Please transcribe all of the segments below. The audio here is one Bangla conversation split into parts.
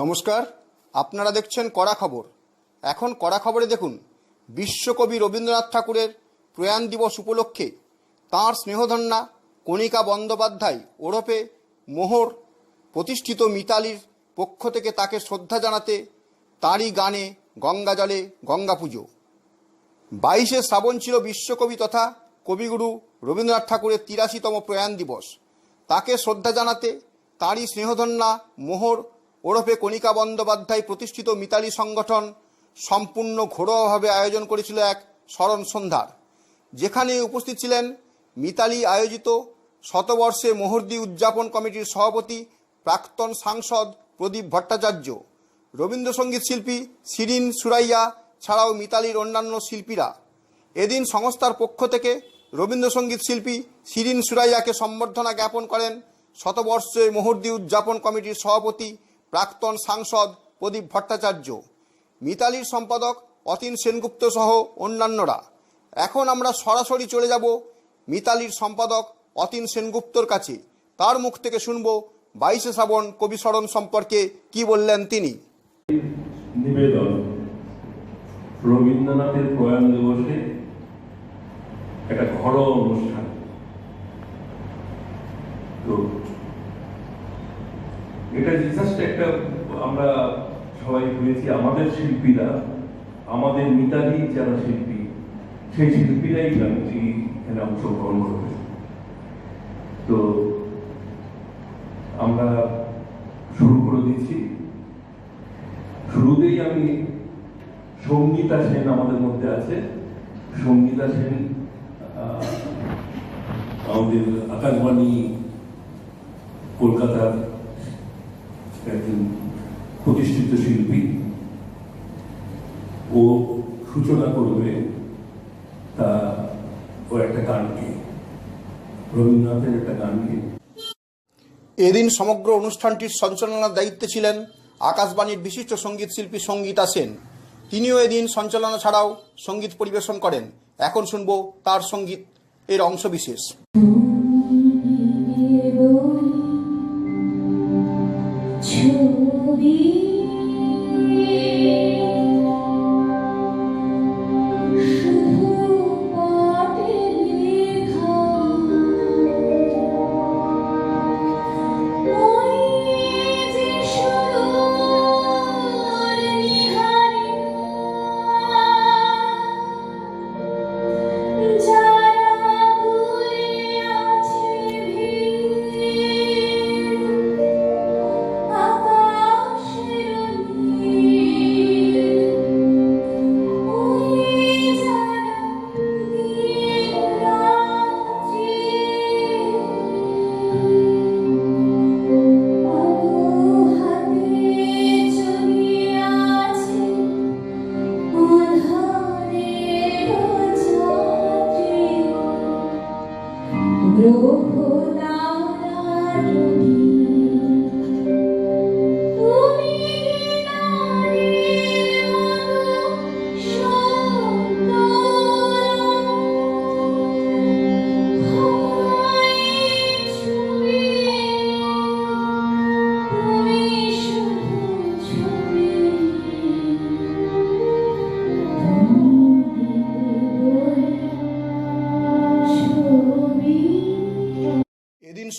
নমস্কার, আপনারা দেখছেন কড়া খবর। এখন কড়া খবরে দেখুন, বিশ্বকবি রবীন্দ্রনাথ ঠাকুরের প্রয়াণ দিবস উপলক্ষে তাঁর স্নেহধন্যা কণিকা বন্দ্যোপাধ্যায় ওরফে মোহর প্রতিষ্ঠিত মিতালির পক্ষ থেকে তাকে শ্রদ্ধা জানাতে তাঁরই গানে গঙ্গা জলে গঙ্গা পুজো। বাইশে শ্রাবণ ছিল বিশ্বকবি তথা কবিগুরু রবীন্দ্রনাথ ঠাকুরের তিরাশিতম প্রয়াণ দিবস। তাকে শ্রদ্ধা জানাতে তাঁরই স্নেহধন্যা মোহর ওরফে কণিকা বন্দ্যোপাধ্যায় প্রতিষ্ঠিত মিতালি সংগঠন সম্পূর্ণ ঘরোয়াভাবে আয়োজন করেছিল এক স্মরণ সন্ধ্যার। যেখানে উপস্থিত ছিলেন মিতালি আয়োজিত শতবর্ষে মোহরদি উদযাপন কমিটির সভাপতি প্রাক্তন সাংসদ প্রদীপ ভট্টাচার্য, রবীন্দ্রসঙ্গীত শিল্পী শিরিন সুরাইয়া ছাড়াও মিতালির অন্যান্য শিল্পীরা। এদিন সংস্থার পক্ষ থেকে রবীন্দ্রসঙ্গীত শিল্পী শিরিন সুরাইয়াকে সম্বর্ধনা জ্ঞাপন করেন শতবর্ষে মোহরদি উদযাপন কমিটির সভাপতি প্রাক্তন সাংসদ প্রদীপ ভট্টাচার্য, মিতালির সম্পাদক অতীন সেনগুপ্ত সহ অন্যান্যরা। এখন আমরা সরাসরি চলে যাব মিতালির সম্পাদক অতীন সেনগুপ্তর কাছে। তার মুখ থেকে শুনব বাইশে শ্রাবণ কবি স্মরণ সম্পর্কে কি বললেন তিনি। নিবেদন। রবীন্দ্রনাথের প্রয়াণ দিবসে একটা ঘরোয়া অনুষ্ঠান। তো এটা জাস্ট একটা, আমরা সবাই হয়েছি আমাদের শিল্পীরা, আমাদের মিতালি যারা শিল্পী, সেই শিল্পীরাই গানটি এখানে অংশগ্রহণ করবে তো আমরা শুরু করে দিচ্ছি। শুরুতেই আমি সঙ্গীতা সেন আমাদের মধ্যে আছে। সঙ্গীতা সেন আমাদের আকাশবাণী কলকাতার একজন প্রতিষ্ঠিত শিল্পী, ও সূচনা করবে তা ও একটা গানকে, রবীন্দ্রনাথের একটা গানকে। এদিন সমগ্র অনুষ্ঠানটির সঞ্চালনার দায়িত্বে ছিলেন আকাশবাণীর বিশিষ্ট সংগীত শিল্পী সঙ্গীতা সেন। তিনিও এদিন সঞ্চালনা ছাড়াও সংগীত পরিবেশন করেন। এখন শুনব তার সংগীত এর অংশবিশেষ।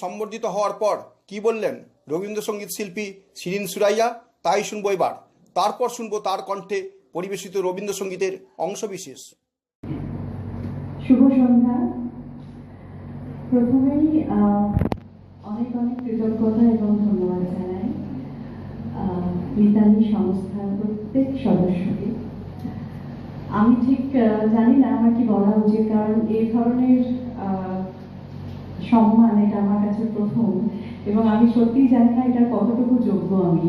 সম্বর্ধিত হওয়ার পর কি বললেন রবীন্দ্রসঙ্গীত শিল্পী শিরিন সুরাইয়া? তাই শুনব এবার। তারপর শুনব তার কণ্ঠে পরিবেশিত রবীন্দ্রসঙ্গীতের অংশবিশেষ। শুভ সন্ধ্যা। প্রথমেই অনেক অনেক কৃতজ্ঞতা এবং ধন্যবাদ জানাই মিতালি সংস্থার প্রত্যেক সদস্যকে। আমি ঠিক জানি না আমার কি বলা উচিত, কারণ এই ধরনের সম্মান, এটা আমার কাছে প্রথম। এবং আমি সত্যিই জানি না এটার কতটুকু যোগ্য আমি।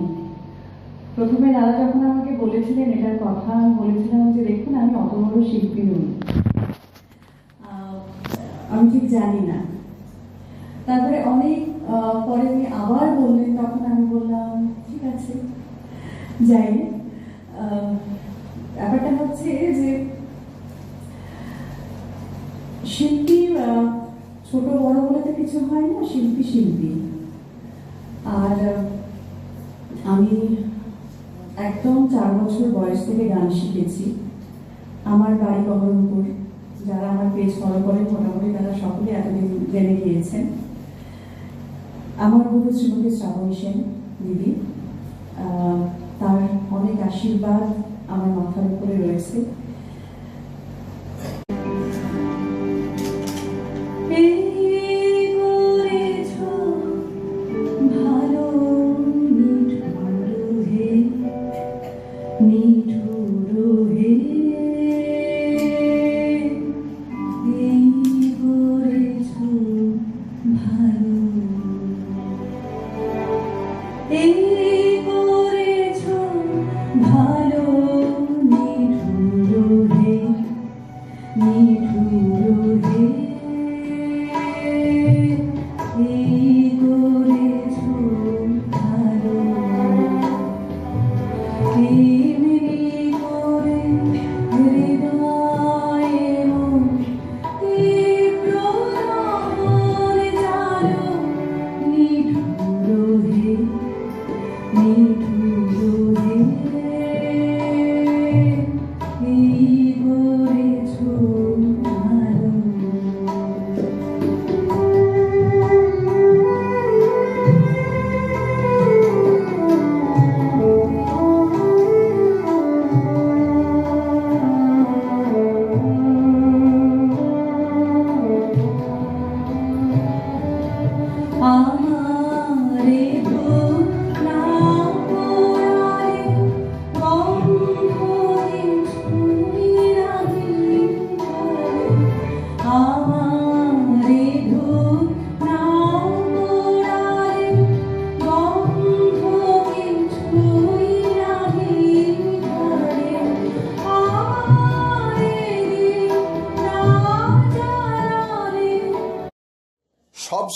প্রথমে দাদা যখন আমাকে বলেছিলেন এটার কথা, আমি বলেছিলাম যে, দেখুন, আমি অত বড় শিল্পী নই। আমি ঠিক জানি না। তারপরে অনেক পরে উনি আবার বললেন, তখন আমি বললাম, ঠিক আছে, যাই ব্যাপারটা হচ্ছে যে, শিল্পী ছোট বড় বলে তো কিছু হয় না, শিল্পী শিল্পী। আর, আমি একদম চার বছর বয়স থেকে গান শিখেছি। আমার বাড়ি বহরমপুর, যারা আমার পেজ ফলো করেন, মোটামুটি তারা সকলে এতদিন জেনে গিয়েছেন। আমার গুরু শ্রীমতী শ্রাবণী সেন দিদি তার অনেক আশীর্বাদ আমার মাথার উপরে রয়েছে।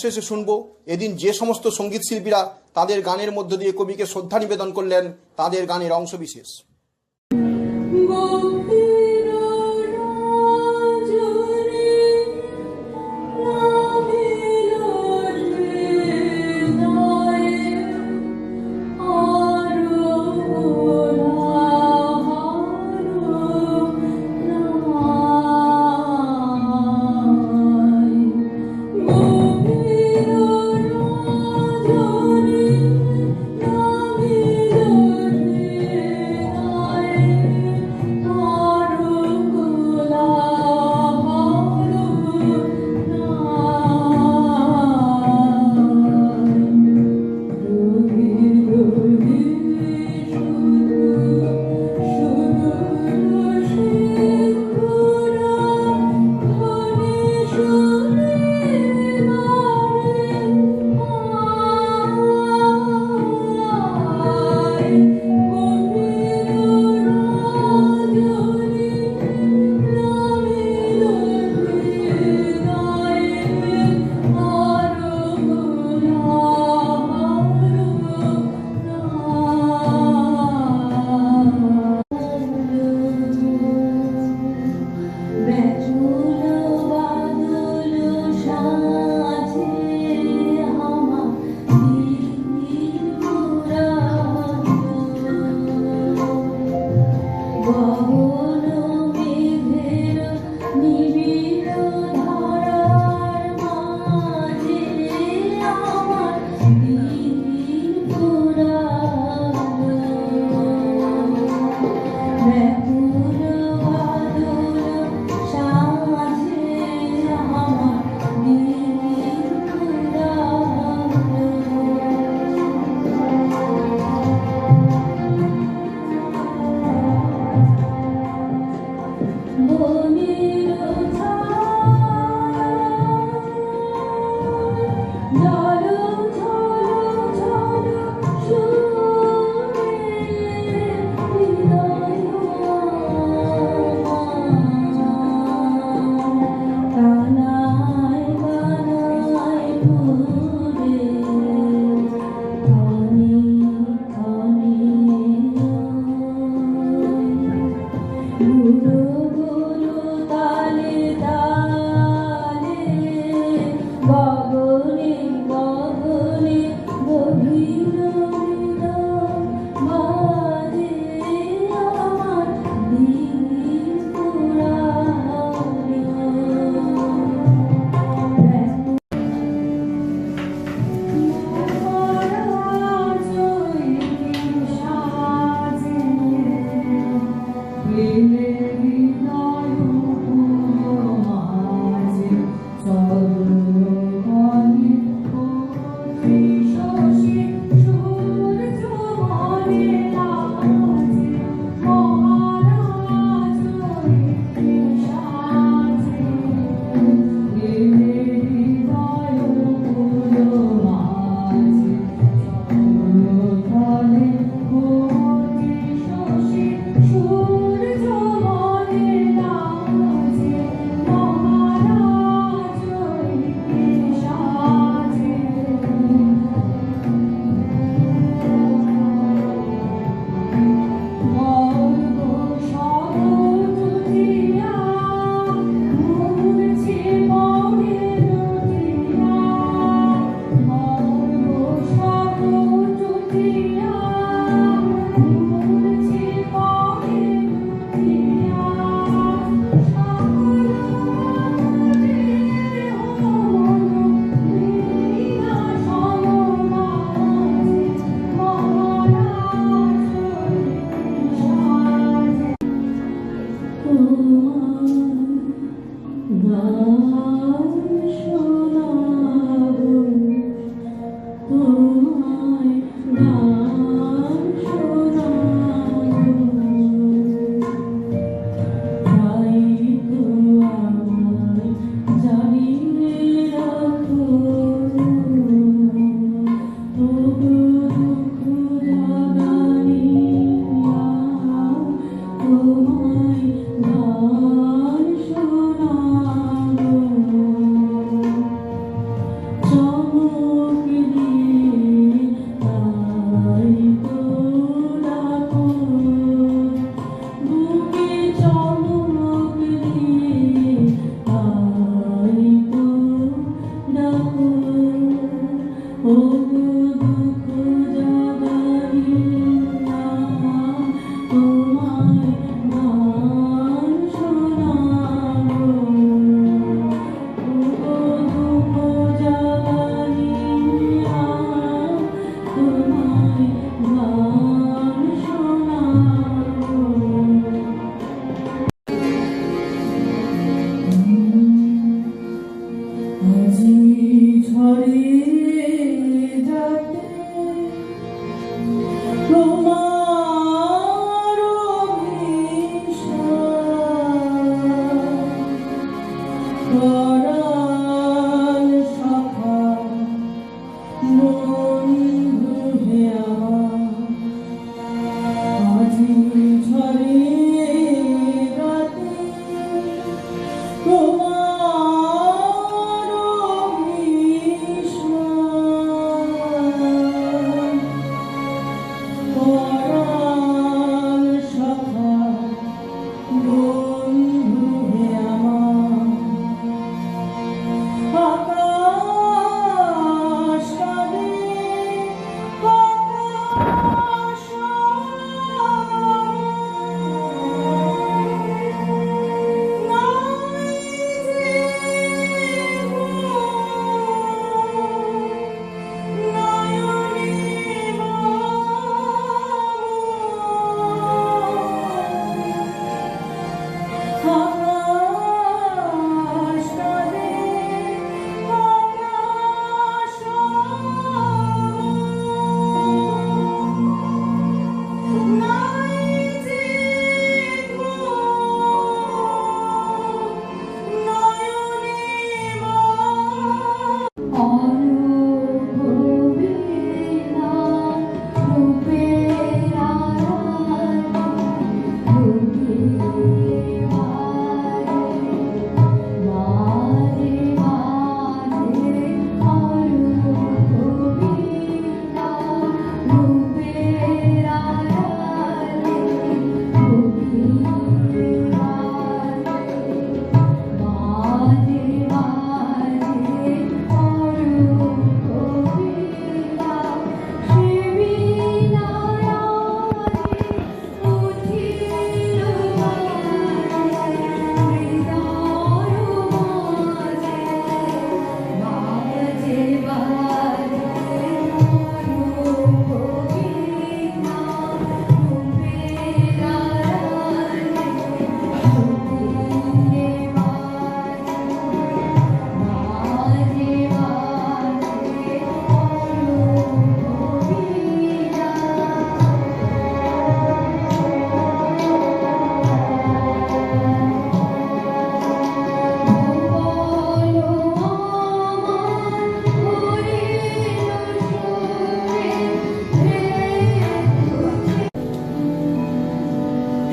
সবশেষে শুনব, এদিন যে সমস্ত সংগীত শিল্পীরা তাদের গানের মধ্য দিয়ে কবিকে শ্রদ্ধা নিবেদন করলেন, তাদের গানের অংশবিশেষ। for me.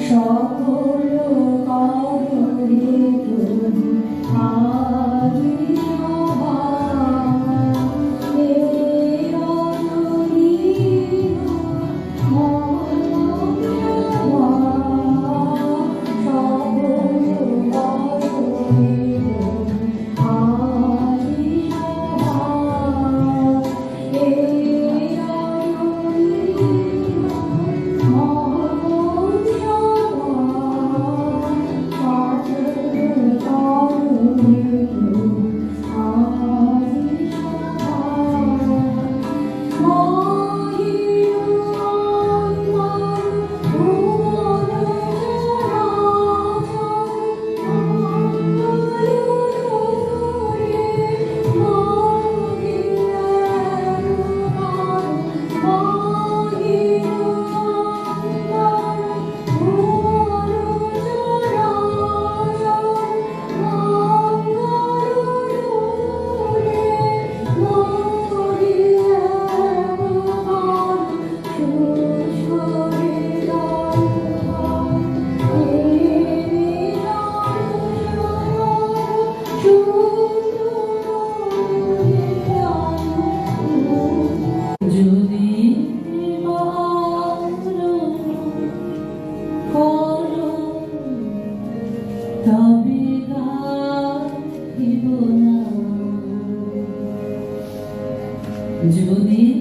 সকল কারণে তুমি যদি পারো